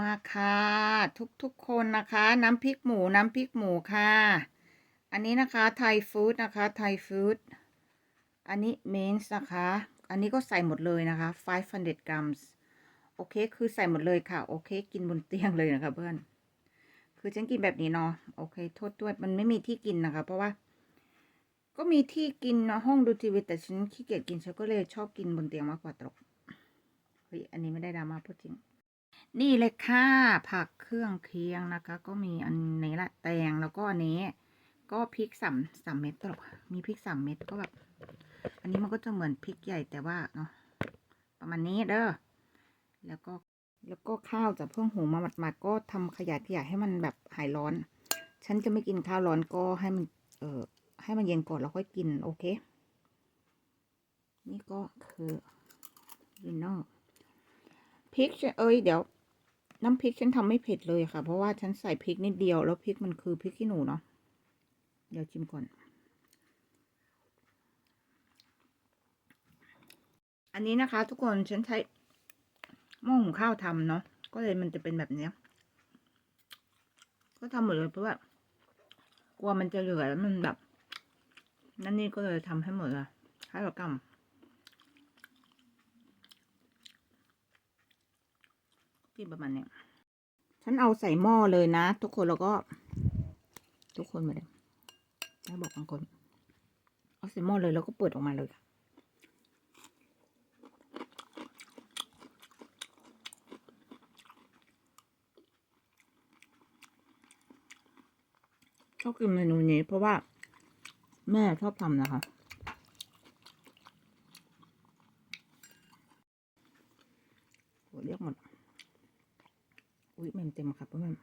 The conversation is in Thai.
มาค่ะทุกทุกๆคนนะคะ น้ำพริกหมูน้ำพริกหมูค่ะ อันนี้นะคะไทยฟู้ดนะคะไทยฟู้ดอันนี้เมนส์นะคะ อันนี้ก็ใส่หมดเลยนะคะ500 grams โอเคคือใส่หมดเลยค่ะ โอเค กินบนเตียงเลยนะคะเพื่อน คือฉันกินแบบนี้เนาะโอเค โทษด้วยมันไม่มีที่กินนะคะ เพราะว่า ก็มีที่กินเนะห้องดูทีวีแต่ฉันขี้เกียจกินฉันก็เลยชอบกินบนเตียงมากกว่าตกเฮ้ยอันนี้ไม่ได้ดราม่าพูดจริง นี่เลยค่ะผักเครื่องเคียงนะคะ ก็มีอันนี้ละแตงแล้วก็อันนี้ ก็พริกสามสามเม็ดตลกมีพริกสามเม็ดก็แบบ อันนี้มันก็จะเหมือนพริกใหญ่แต่ว่าเนาะประมาณนี้เด้อแล้วก็แล้วก็ข้าวจากเพิ่งหุงมาหมาดๆก็ทำขยายขยายให้มันแบบหายร้อน ฉันจะไม่กินข้าวร้อนก็ให้มัน เออให้มันเย็นก่อนแล้วค่อยกินโอเค นี่ก็คือดินเนอร์ พริกฉันเอ้ยเดี๋ยว น้ำพริกฉันทำไม่เผ็ดเลยค่ะ เพราะว่าฉันใส่พริกนิดเดียวแล้วพริกมันคือพริกขี้หนูเนาะเดี๋ยวชิมก่อน อันนี้นะคะ ทุกคนฉันใช้หม้อหุงข้าวทำเนาะก็เลยมันจะเป็นแบบเนี้ยก็ทำหมดเลยเพราะว่ากลัวมันจะเหลือแล้วมันแบบ นั่นนี่ก็เลยทำให้หมดเลยให้เรากำ ที่ประมาณเนี้ยฉันเอาใส่หม้อเลยนะ ทุกคนแล้วก็ ทุกคนมาเลยได้บอกบางคน เอาใส่หม้อเลยแล้วก็เปิดออกมาเลยชอบกินเมนูนี้เพราะว่า แม่ชอบทำนะคะ เรียกหมด อุ้ยแมมเต็มครับเพื่อน